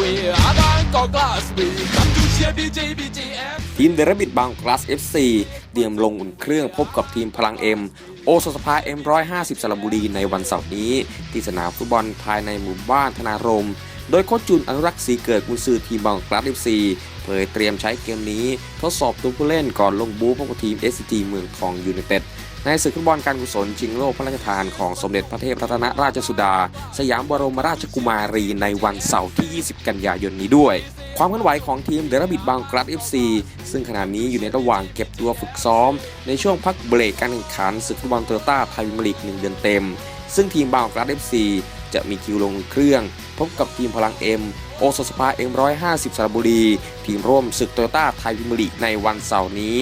วีอาบางกอกลาสวีคำจูเชียร์บีจีบีจีเอฟทีมเดรบิดบางกลาส FC เตรียมลงอุ่นเครื่องพบกับทีมพลังเอ็มโอสสภา M150 สระบุรีในวันเสาร์นี้ ที่สนามฟุตบอลภายในหมู่บ้านธนารม โดยโค้ชจุนอนุรักษ์ศรีเกิดกุนซือทีมบางกลาส FC เผยเตรียมใช้เกมนี้ ทดสอบตัวผู้เล่นก่อนลงบู๊พบกับทีม SCG เมืองทองยูไนเต็ด ในศึกฟุตบอลการกุศลชิงโลกพระราชทานของสมเด็จพระเทพรัตนราชสุดา สยามบรมราชกุมารีในวันเสาร์ที่ 20 กันยายนนี้ด้วย ความเคลื่อนไหวของทีมเดรบิดบางกรัด FC ซึ่งขณะนี้อยู่ในระหว่างเก็บตัวฝึกซ้อม ในช่วงพักเบรกการแข่งขันศึกฟุตบอลโตโยต้าไทยพรีเมียร์ลีก1เดือนเต็ม ซึ่งทีมบางกรัด FC จะมีคิวลงเครื่อง พบกับทีมพลังเอ็มโอสสภา M150 สระบุรี ทีมร่วมศึกโตโยต้าไทยพรีเมียร์ลีกในวันเสาร์นี้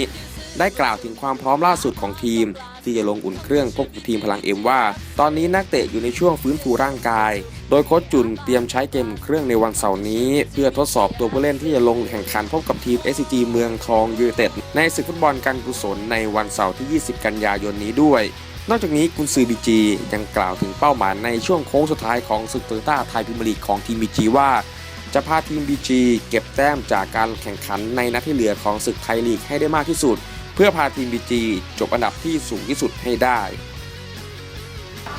ได้กล่าวถึงความพร้อมล่าสุดของทีม ที่จะลงอุ่นเครื่องพบกับทีมพลังเอ็มว่า ตอนนี้นักเตะอยู่ในช่วงฟื้นฟูร่างกาย โดยโค้ชจุนเตรียมใช้เกมเครื่องในวันเสาร์นี้ เพื่อทดสอบตัวผู้เล่นที่จะลงแข่งขันพบกับทีม SCG เมืองทองยูไนเต็ดในศึกฟุตบอลการกุศลในวันเสาร์ที่ 20 กันยายนนี้ด้วยนอกจากนี้กุนซือบีจียังกล่าวถึงเป้าหมายในช่วงโค้งสุดท้ายของศึกโตโยต้าไทยพรีเมียร์ลีกของทีมบีจีว่า จะพาทีม BG เก็บแต้มจากการแข่งขันในนัดที่เหลือของศึกไทยลีกให้ได้มากที่สุด เพื่อพาทีม BG จบอันดับที่สูงที่สุดให้ได้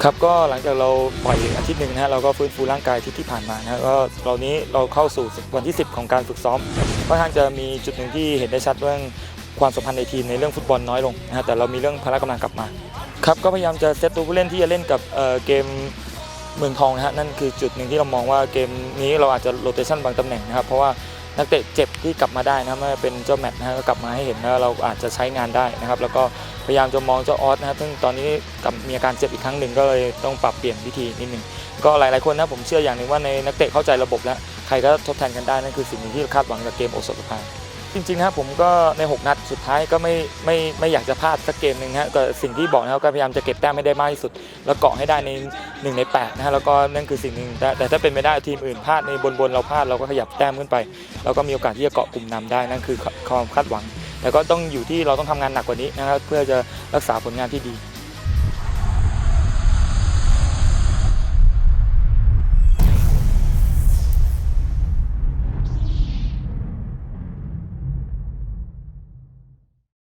ครับก็หลังจากเราปล่อยอาทิตย์หนึ่งนะฮะเราก็ฟื้นฟูร่างกายที่ที่ผ่านมานะฮะก็ตอนนี้เราเข้าสู่วันที่ 10 ของการฝึกซ้อมค่อนข้างจะมีจุดหนึ่งที่เห็นได้ชัดเรื่องความสัมพันธ์ในทีมในเรื่องฟุตบอลน้อยลงนะฮะแต่เรามีเรื่องพละกำลังกลับมาครับก็พยายามจะเซตตัวผู้เล่นที่จะเล่นกับเเกมเมืองทองนะฮะนั่นคือจุดหนึ่งที่เรามองว่าเกมนี้เราอาจจะโรเตชันบางตำแหน่งนะครับเพราะว่า นักเตะเจ็บที่กลับมาได้นะไม่ว่าเป็นเจ้าแมตช์นะฮะก็กลับมาให้เห็นนะเราอาจจะใช้งานได้นะครับ แล้วก็พยายามจะมองเจ้าออสนะครับซึ่งตอนนี้กับมีอาการเจ็บอีกครั้งหนึ่งก็เลยต้องปรับเปลี่ยนวิธีนิดหนึ่งก็หลายๆคนนะผมเชื่ออย่างหนึ่งว่าในนักเตะเข้าใจระบบแล้วใครก็ทดแทนกันได้นั่นคือสิ่งหนึ่งที่คาดหวังจากเกมโอสถสภา จริงๆนะครับผมก็ใน 6 นัดสุดท้ายก็ไม่ไม่ไม่อยากจะพลาดสักเกมหนึ่งนะฮะก็สิ่งที่บอกนะครับก็พยายามจะเก็บแต้มให้ได้มากที่สุด แล้วเกาะให้ได้ใน1ใน8นะฮะแล้วก็นั่นคือสิ่งหนึ่งแต่แต่ถ้าเป็นไม่ได้ทีมอื่นพลาดในบนบนเราพลาดเราก็ขยับแต้มขึ้นไปแล้วก็มีโอกาสที่จะเกาะกลุ่มนำได้นั่นคือความคาดหวัง แต่ก็ต้องอยู่ที่เราต้องทำงานหนักกว่านี้นะครับเพื่อจะรักษาผลงานที่ดี